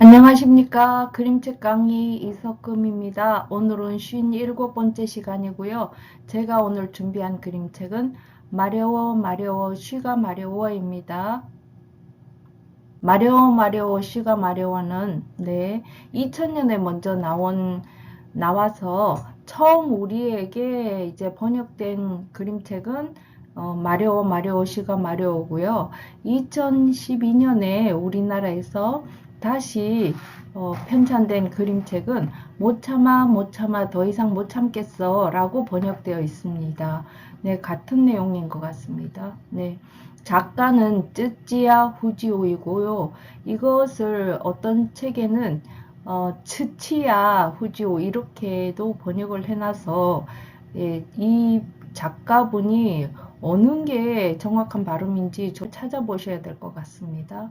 안녕하십니까. 그림책 강의 이석금입니다. 오늘은 57번째 시간이고요. 제가 오늘 준비한 그림책은 마려워 마려워 쉬가 마려워입니다. 마려워 마려워 쉬가 마려워는 네 2000년에 먼저 나온 나와서 처음 우리에게 이제 번역된 그림책은 어, 마려워 마려워 쉬가 마려우고요. 2012년에 우리나라에서 다시 어, 편찬된 그림책은 못 참아 못 참아 더 이상 못 참겠어 라고 번역되어 있습니다. 네, 같은 내용인 것 같습니다. 네. 작가는 쯔찌야 후지오이고요. 이것을 어떤 책에는 어, 츠치야 후지오 이렇게도 번역을 해놔서 예, 이 작가분이 어느 게 정확한 발음인지 좀 찾아보셔야 될 것 같습니다.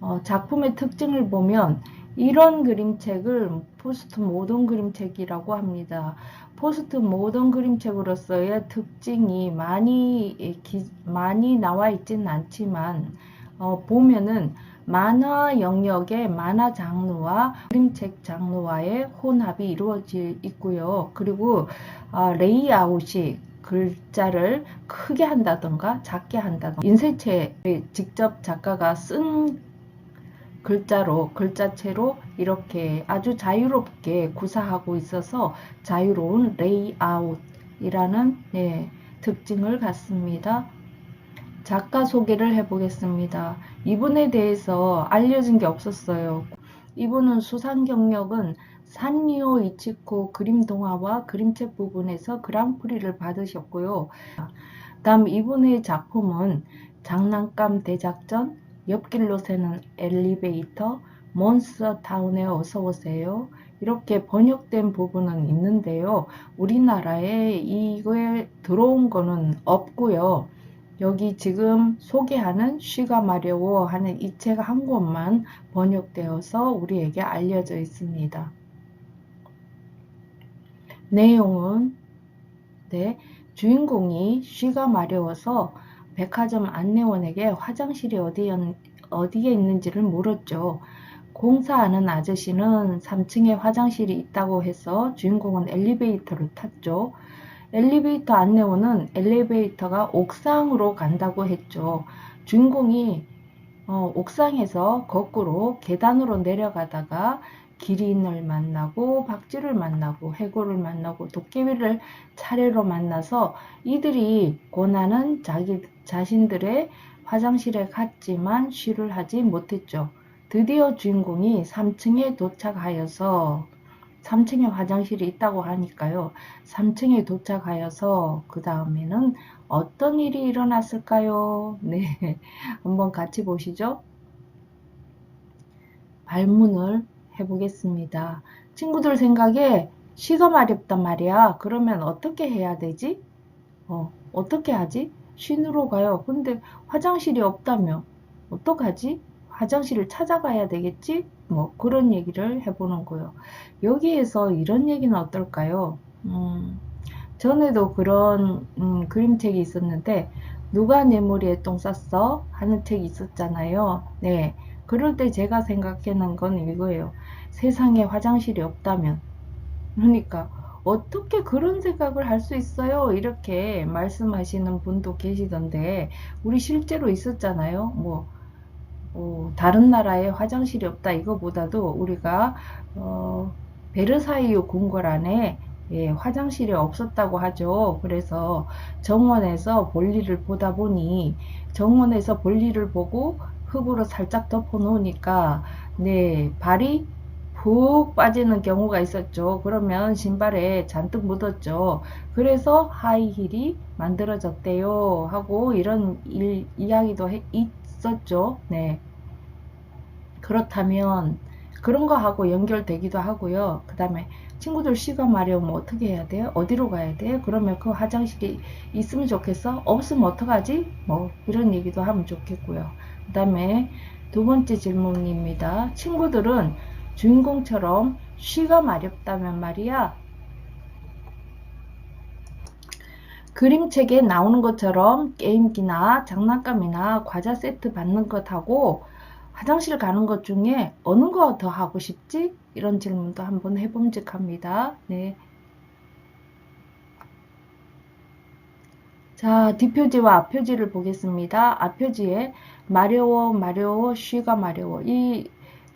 어, 작품의 특징을 보면 이런 그림책을 포스트 모던 그림책이라고 합니다. 포스트 모던 그림책으로서의 특징이 많이 예, 기, 많이 나와 있지는 않지만 어, 보면은 만화 영역의 만화 장르와 그림책 장르와의 혼합이 이루어져 있고요. 그리고 어, 레이아웃이 글자를 크게 한다던가 작게 한다던가 인쇄체에 직접 작가가 쓴 글자로 글자체로 이렇게 아주 자유롭게 구사하고 있어서 자유로운 레이아웃이라는 예, 특징을 갖습니다. 작가 소개를 해보겠습니다. 이분에 대해서 알려진 게 없었어요. 이분은 수상 경력은 산리오 이치코 그림 동화와 그림책 부분에서 그랑프리를 받으셨고요. 다음 이분의 작품은 장난감 대작전, 옆길로 새는 엘리베이터, 몬스터 타운에 어서 오세요. 이렇게 번역된 부분은 있는데요. 우리나라에 이거에 들어온 거는 없고요. 여기 지금 소개하는 쉬가 마려워 하는 이 책 한 권만 번역되어서 우리에게 알려져 있습니다. 내용은 네, 주인공이 쉬가 마려워서 백화점 안내원에게 화장실이 어디에, 어디에 있는지를 물었죠. 공사하는 아저씨는 3층에 화장실이 있다고 해서 주인공은 엘리베이터를 탔죠. 엘리베이터 안내원은 엘리베이터가 옥상으로 간다고 했죠. 주인공이 어, 옥상에서 거꾸로 계단으로 내려가다가 기린을 만나고 박쥐를 만나고 해골을 만나고 도깨비를 차례로 만나서 이들이 고난은 자기 자신들의 화장실에 갔지만 쉬를 하지 못했죠. 드디어 주인공이 3층에 도착하여서 3층에 화장실이 있다고 하니까요. 3층에 도착하여서 그 다음에는 어떤 일이 일어났을까요? 네, 한번 같이 보시죠. 발문을 해보겠습니다. 친구들 생각에 쉬가 마렵단 말이야. 그러면 어떻게 해야 되지? 어, 어떻게 하지? 쉰으로 가요. 근데 화장실이 없다며 어떡하지? 화장실을 찾아가야 되겠지? 뭐 그런 얘기를 해보는 거예요. 여기에서 이런 얘기는 어떨까요? 음, 전에도 그런 음, 그림책이 있었는데 누가 내 머리에 똥 쌌어? 하는 책이 있었잖아요. 네. 그럴 때 제가 생각하는 건 이거예요. 세상에 화장실이 없다면. 그러니까 어떻게 그런 생각을 할 수 있어요? 이렇게 말씀하시는 분도 계시던데 우리 실제로 있었잖아요. 뭐 어, 다른 나라에 화장실이 없다 이거보다도 우리가 어, 베르사유 궁궐 안에 예, 화장실이 없었다고 하죠. 그래서 정원에서 볼일을 보다 보니 정원에서 볼일을 보고 흙으로 살짝 덮어 놓으니까 네 발이 푹 빠지는 경우가 있었죠. 그러면 신발에 잔뜩 묻었죠. 그래서 하이힐이 만들어졌대요. 하고 이런 일, 이야기도 해, 있었죠. 네. 그렇다면 그런 거 하고 연결되기도 하고요. 그 다음에 친구들 시간 마려우면 어떻게 해야 돼요? 어디로 가야 돼요? 그러면 그 화장실이 있으면 좋겠어? 없으면 어떡하지? 뭐 이런 얘기도 하면 좋겠고요. 그 다음에 두 번째 질문입니다. 친구들은 주인공처럼 쉬가 마렵다면 말이야. 그림책에 나오는 것처럼 게임기나 장난감이나 과자 세트 받는 것하고 화장실 가는 것 중에 어느 거 더 하고 싶지? 이런 질문도 한번 해봄직합니다. 네. 자, 뒷표지와 앞표지를 보겠습니다. 앞표지에 마려워, 마려워, 쉬가 마려워. 이,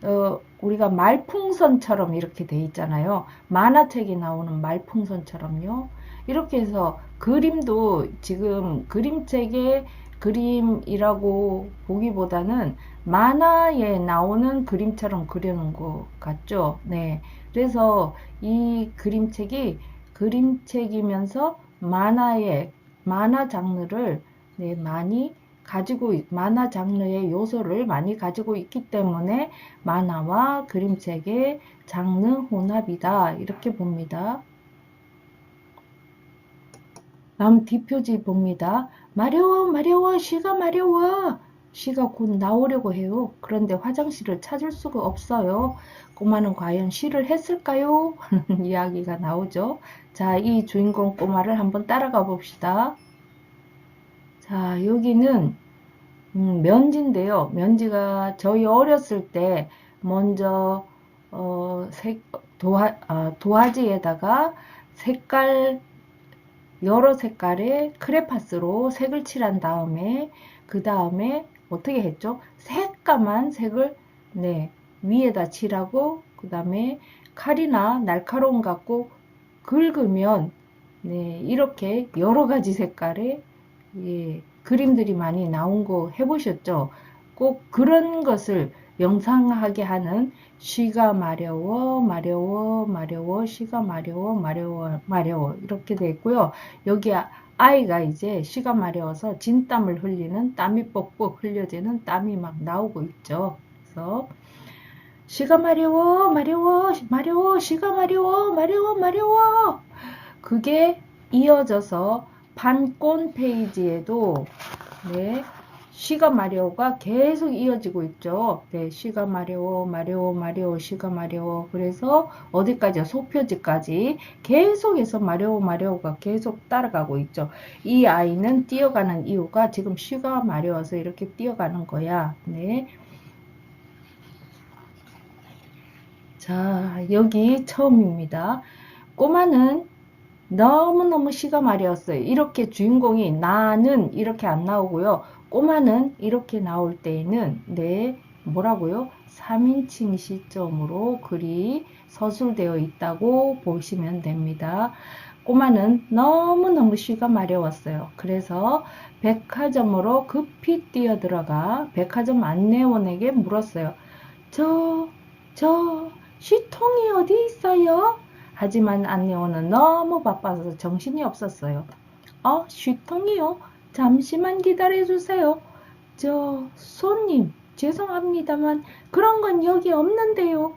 어, 우리가 말풍선처럼 이렇게 돼 있잖아요. 만화책에 나오는 말풍선처럼요. 이렇게 해서 그림도 지금 그림책의 그림이라고 보기보다는 만화에 나오는 그림처럼 그려놓은 것 같죠? 네. 그래서 이 그림책이 그림책이면서 만화의 만화 장르를 네, 많이 가지고 있- 만화 장르의 요소를 많이 가지고 있기 때문에 만화와 그림책의 장르 혼합이다 이렇게 봅니다. 다음 뒷표지 봅니다. 마려워 마려워 시가 마려워 시가 곧 나오려고 해요. 그런데 화장실을 찾을 수가 없어요. 꼬마는 과연 시를 했을까요? 이야기가 나오죠. 자, 이 주인공 꼬마를 한번 따라가 봅시다. 자, 여기는 음, 면지인데요. 면지가 저희 어렸을 때 먼저 어, 색, 도화, 아, 도화지에다가 색깔 여러 색깔의 크레파스로 색을 칠한 다음에 그 다음에 어떻게 했죠? 새까만 색을 네, 위에다 칠하고 그 다음에 칼이나 날카로움 갖고 긁으면 네, 이렇게 여러 가지 색깔의 예, 그림들이 많이 나온 거 해보셨죠? 꼭 그런 것을 영상하게 하는 시가 마려워, 마려워, 마려워, 시가 마려워, 마려워, 마려워 이렇게 돼 있고요. 여기 아이가 이제 시가 마려워서 진땀을 흘리는 땀이 뻑뻑 흘려지는 땀이 막 나오고 있죠. 그래서 시가 마려워, 마려워, 마려워, 시가 마려워, 마려워, 마려워. 그게 이어져서 반꼰 페이지에도 네, 시가 마려워가 계속 이어지고 있죠. 네, 시가 마려워, 마려워, 마려워, 시가 마려워. 그래서 어디까지요? 소표지까지 계속해서 마려워, 마려워가 계속 따라가고 있죠. 이 아이는 뛰어가는 이유가 지금 시가 마려워서 이렇게 뛰어가는 거야. 네. 자, 여기 처음입니다. 꼬마는 너무너무 시가 마려웠어요. 이렇게 주인공이 나는 이렇게 안 나오고요. 꼬마는 이렇게 나올 때에는 네 뭐라고요? 3인칭 시점으로 글이 서술되어 있다고 보시면 됩니다. 꼬마는 너무너무 시가 마려웠어요. 그래서 백화점으로 급히 뛰어들어가 백화점 안내원에게 물었어요. 저, 저, 쉬통이 어디 있어요? 하지만 안내원은 너무 바빠서 정신이 없었어요. 어, 쉬통이요? 잠시만 기다려주세요. 저, 손님, 죄송합니다만, 그런 건 여기 없는데요.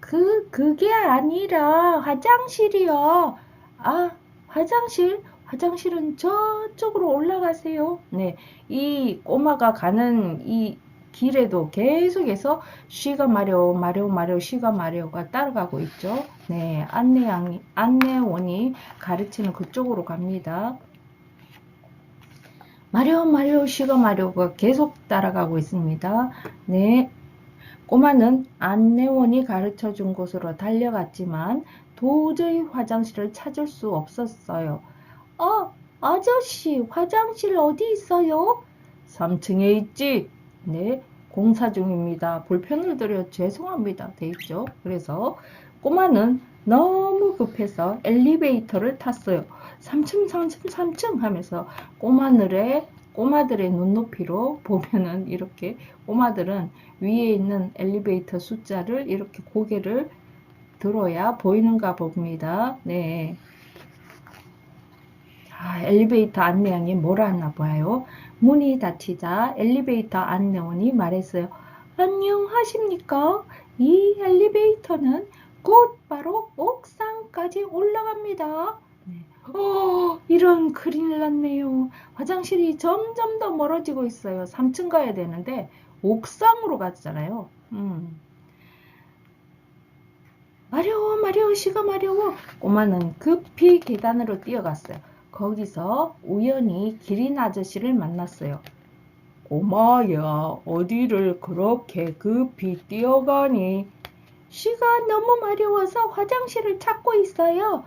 그, 그게 아니라, 화장실이요. 아, 화장실? 화장실은 저쪽으로 올라가세요. 네, 이 꼬마가 가는 이 길에도 계속해서 쉬가 마려, 마려, 마려, 쉬가 마려가 따라가고 있죠. 네, 안내양, 안내원이 가르치는 그쪽으로 갑니다. 마려, 마려, 쉬가 마려가 계속 따라가고 있습니다. 네, 꼬마는 안내원이 가르쳐 준 곳으로 달려갔지만 도저히 화장실을 찾을 수 없었어요. 어, 아저씨, 화장실 어디 있어요? 3층에 있지. 네, 공사 중입니다. 불편을 드려 죄송합니다. 돼 있죠. 그래서 꼬마는 너무 급해서 엘리베이터를 탔어요. 3층, 3층, 3층 하면서 꼬마들의 꼬마들의 눈높이로 보면은 이렇게 꼬마들은 위에 있는 엘리베이터 숫자를 이렇게 고개를 들어야 보이는가 봅니다. 네. 아, 엘리베이터 안내양이 뭐라 하나 봐요. 문이 닫히자 엘리베이터 안내원이 말했어요. 안녕하십니까? 이 엘리베이터는 곧 바로 옥상까지 올라갑니다. 네. 어, 이런 큰일 났네요. 화장실이 점점 더 멀어지고 있어요. 3층 가야 되는데 옥상으로 갔잖아요. 음. 마려워, 마려워, 시가 마려워. 꼬마는 급히 계단으로 뛰어갔어요. 거기서 우연히 기린 아저씨를 만났어요. 꼬마야, 어디를 그렇게 급히 뛰어가니? 쉬가 너무 마려워서 화장실을 찾고 있어요.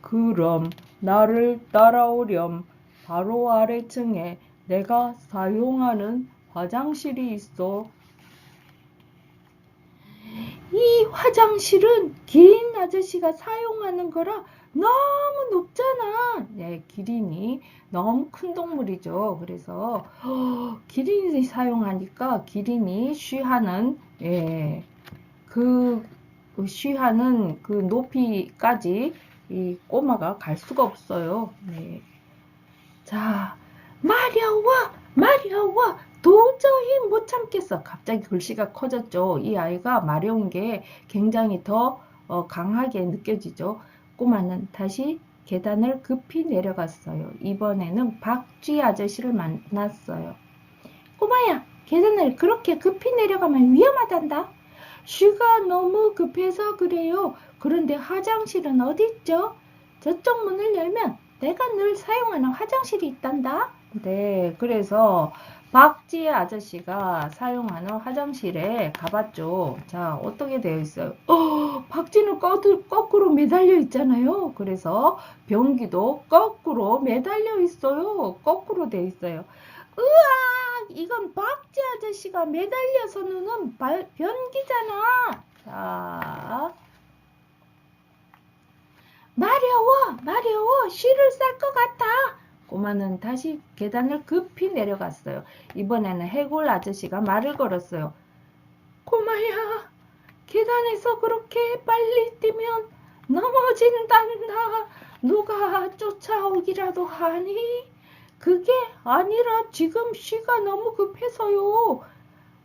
그럼 나를 따라오렴. 바로 아래층에 내가 사용하는 화장실이 있어. 이 화장실은 긴 아저씨가 사용하는 거라 너무 높잖아. 네, 기린이 너무 큰 동물이죠. 그래서 어, 기린이 사용하니까 기린이 쉬하는 예, 그, 그 쉬하는 그 높이까지 이 꼬마가 갈 수가 없어요. 네. 자, 마려워, 마려워. 도저히 못 참겠어. 갑자기 글씨가 커졌죠. 이 아이가 마려운 게 굉장히 더 어, 강하게 느껴지죠. 꼬마는 다시 계단을 급히 내려갔어요. 이번에는 박쥐 아저씨를 만났어요. 꼬마야, 계단을 그렇게 급히 내려가면 위험하단다. 쉬가 너무 급해서 그래요. 그런데 화장실은 어디 있죠? 저쪽 문을 열면 내가 늘 사용하는 화장실이 있단다. 네, 그래서 박지 아저씨가 사용하는 화장실에 가봤죠. 자, 어떻게 되어 있어요? 어, 박쥐는 거꾸로, 매달려 있잖아요. 그래서 변기도 거꾸로 매달려 있어요. 거꾸로 되어 있어요. 으아, 이건 박쥐 아저씨가 매달려서 발- 변기잖아. 자, 마려워, 마려워, 쉬를 쌀것 같아. 꼬마는 다시 계단을 급히 내려갔어요. 이번에는 해골 아저씨가 말을 걸었어요. 꼬마야, 계단에서 그렇게 빨리 뛰면 넘어진단다. 누가 쫓아오기라도 하니? 그게 아니라 지금 쉬가 너무 급해서요.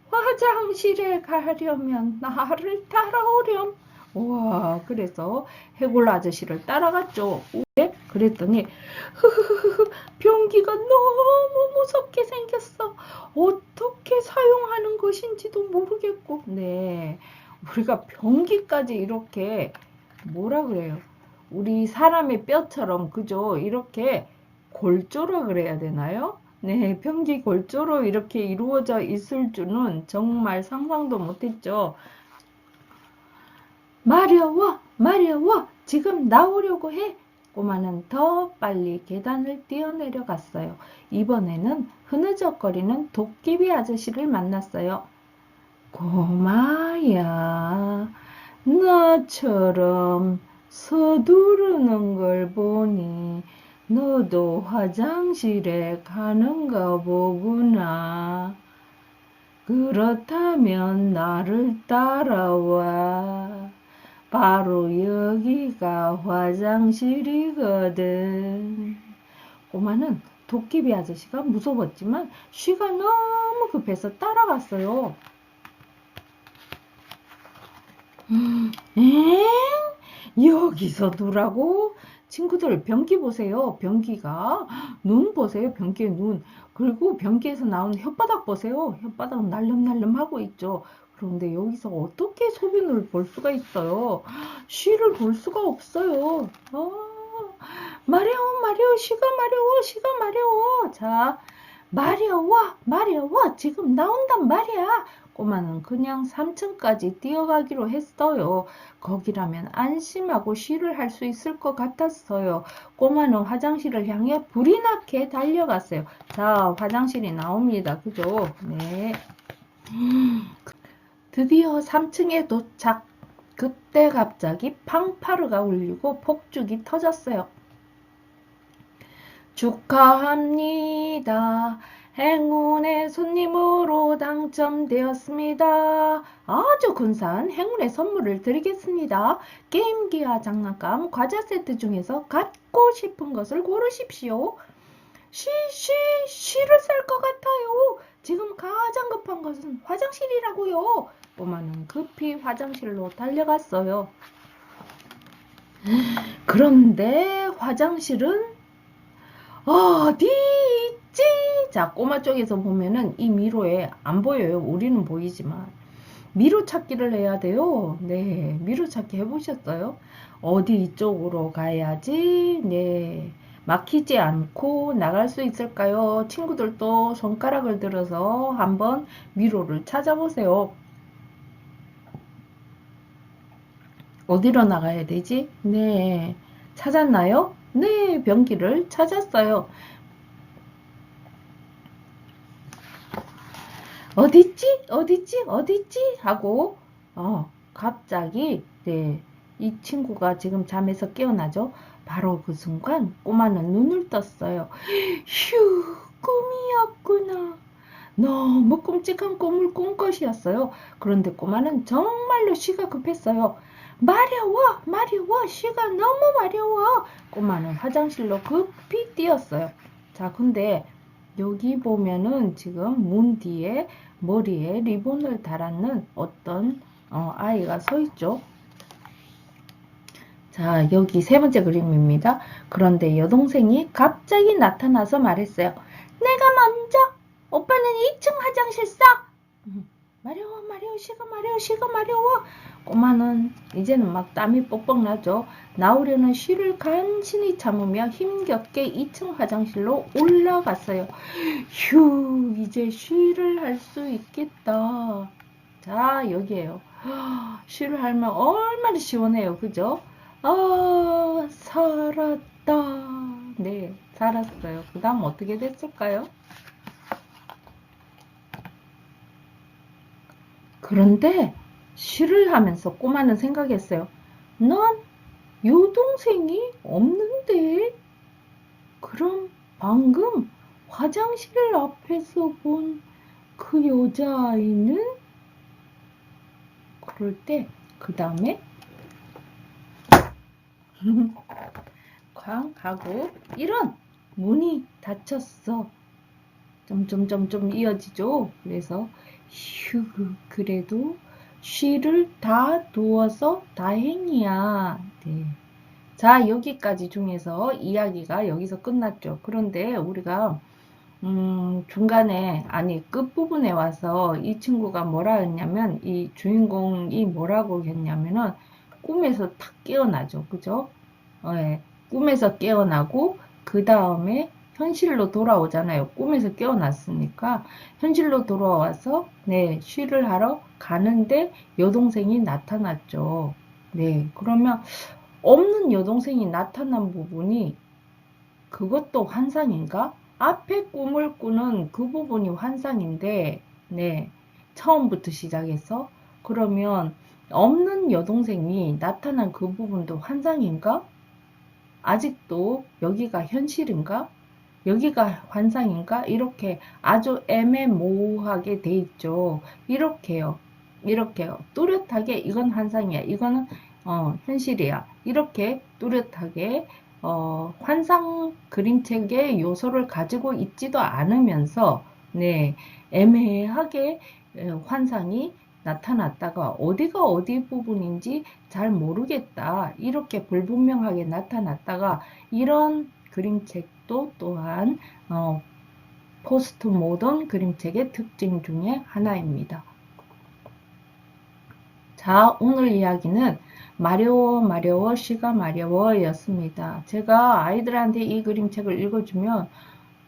화장실에 가려면 나를 따라오렴. 우와, 그래서 해골 아저씨를 따라갔죠. 왜? 그랬더니 흐흐흐흐 변기가 너무 무섭게 생겼어. 어떻게 사용하는 것인지도 모르겠고. 네. 우리가 변기까지 이렇게 뭐라 그래요? 우리 사람의 뼈처럼 그죠? 이렇게 골조라 그래야 되나요? 네, 변기 골조로 이렇게 이루어져 있을 줄은 정말 상상도 못했죠. 마려워, 마려워, 지금 나오려고 해. 꼬마는 더 빨리 계단을 뛰어내려 갔어요. 이번에는 흐느적거리는 도깨비 아저씨를 만났어요. 꼬마야, 너처럼 서두르는 걸 보니 너도 화장실에 가는가 보구나. 그렇다면 나를 따라와. 바로 여기가 화장실이거든. 꼬마는 도깨비 아저씨가 무서웠지만 쉬가 너무 급해서 따라갔어요. 음, 엥? 여기서 두라고? 친구들 변기 보세요. 변기가 눈 보세요. 변기의 눈. 그리고 변기에서 나오는 혓바닥 보세요. 혓바닥 날름날름하고 있죠. 그런데 여기서 어떻게 소변을 볼 수가 있어요? 쉬를 볼 수가 없어요. 아, 마려워, 마려워, 쉬가 마려워, 쉬가 마려워. 자, 마려워, 마려워. 지금 나온단 말이야. 꼬마는 그냥 3층까지 뛰어가기로 했어요. 거기라면 안심하고 쉬를 할 수 있을 것 같았어요. 꼬마는 화장실을 향해 불이 나게 달려갔어요. 자, 화장실이 나옵니다. 그죠? 네. 드디어 3층에 도착. 그때 갑자기 팡파르가 울리고 폭죽이 터졌어요. 축하합니다. 행운의 손님으로 당첨되었습니다. 아주 근사한 행운의 선물을 드리겠습니다. 게임기와 장난감, 과자 세트 중에서 갖고 싶은 것을 고르십시오. 쉬, 쉬, 쉬를 쌀것 같아요. 지금 가장 급한 것은 화장실이라고요. 꼬마는 급히 화장실로 달려갔어요. 그런데 화장실은 어디 있지? 자, 꼬마 쪽에서 보면은 이 미로에 안 보여요. 우리는 보이지만. 미로 찾기를 해야 돼요. 네, 미로 찾기 해보셨어요? 어디 이쪽으로 가야지? 네, 막히지 않고 나갈 수 있을까요? 친구들도 손가락을 들어서 한번 미로를 찾아보세요. 어디로 나가야 되지? 네. 찾았나요? 네, 변기를 찾았어요. 어딨지? 어딨지? 어딨지? 하고, 어, 갑자기, 네, 이 친구가 지금 잠에서 깨어나죠? 바로 그 순간 꼬마는 눈을 떴어요. 휴, 꿈이었구나. 너무 끔찍한 꿈을 꾼 것이었어요. 그런데 꼬마는 정말로 쉬가 급했어요. 마려워, 마려워, 쉬가 너무 마려워. 꼬마는 화장실로 급히 뛰었어요. 자, 근데 여기 보면은 지금 문 뒤에 머리에 리본을 달았는 어떤 어, 아이가 서 있죠. 자, 여기 세 번째 그림입니다. 그런데 여동생이 갑자기 나타나서 말했어요. 내가 먼저! 오빠는 2층 화장실 써! 음, 마려워, 마려워, 시가 마려워, 시가 마려워! 꼬마는 이제는 막 땀이 뻑뻑 나죠. 나오려는 쉬를 간신히 참으며 힘겹게 2층 화장실로 올라갔어요. 휴, 이제 쉬를 할 수 있겠다. 자, 여기에요. 쉬를 하면 얼마나 시원해요. 그죠? 아, 살았다. 네, 살았어요. 그 다음 어떻게 됐을까요? 그런데 쉬를 하면서 꼬마는 생각했어요. 난 여동생이 없는데? 그럼 방금 화장실 앞에서 본 그 여자아이는? 그럴 때, 그 다음에 쾅 하고 이런 문이 닫혔어. 점점점점 이어지죠. 그래서 휴 그래도 쉬를 다 두어서 다행이야. 네. 자 여기까지 중에서 이야기가 여기서 끝났죠. 그런데 우리가 음, 중간에 아니 끝부분에 와서 이 친구가 뭐라 했냐면 이 주인공이 뭐라고 했냐면은 꿈에서 탁 깨어나죠. 그죠? 어, 예. 꿈에서 깨어나고 그 다음에 현실로 돌아오잖아요. 꿈에서 깨어났으니까 현실로 돌아와서 네 쉬를 하러 가는데 여동생이 나타났죠. 네 그러면 없는 여동생이 나타난 부분이 그것도 환상인가? 앞에 꿈을 꾸는 그 부분이 환상인데 네 처음부터 시작해서 그러면 없는 여동생이 나타난 그 부분도 환상인가? 아직도 여기가 현실인가? 여기가 환상인가? 이렇게 아주 애매모호하게 돼 있죠. 이렇게요. 이렇게요. 뚜렷하게 이건 환상이야. 이거는 어, 현실이야. 이렇게 뚜렷하게 어, 환상 그림책의 요소를 가지고 있지도 않으면서 네, 애매하게 환상이 나타났다가 어디가 어디 부분인지 잘 모르겠다. 이렇게 불분명하게 나타났다가 이런 그림책도 또한 어, 포스트 모던 그림책의 특징 중에 하나입니다. 자, 오늘 이야기는 마려워 마려워 시가 마려워 였습니다. 제가 아이들한테 이 그림책을 읽어주면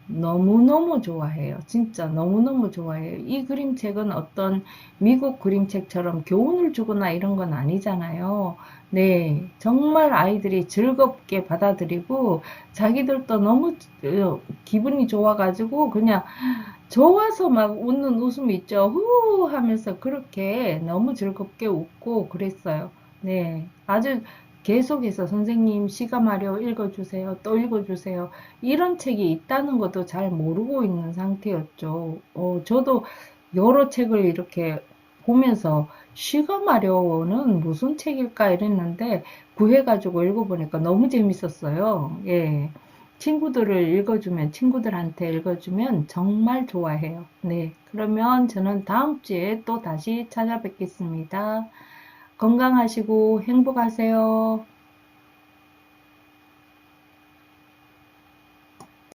너무너무 좋아해요. 진짜 너무너무 좋아해요. 이 그림책은 어떤 미국 그림책처럼 교훈을 주거나 이런 건 아니잖아요. 네, 정말 아이들이 즐겁게 받아들이고 자기들도 너무 어, 기분이 좋아가지고 그냥 좋아서 막 웃는 웃음 있죠. 후 하면서 그렇게 너무 즐겁게 웃고 그랬어요. 네, 아주 계속해서 선생님 시가 마려 읽어주세요. 또 읽어주세요. 이런 책이 있다는 것도 잘 모르고 있는 상태였죠. 어, 저도 여러 책을 이렇게 보면서 시가 마려는 무슨 책일까 이랬는데 구해가지고 읽어보니까 너무 재밌었어요. 예. 친구들을 읽어주면, 친구들한테 읽어주면 정말 좋아해요. 네. 그러면 저는 다음 주에 또 다시 찾아뵙겠습니다. 건강하시고 행복하세요.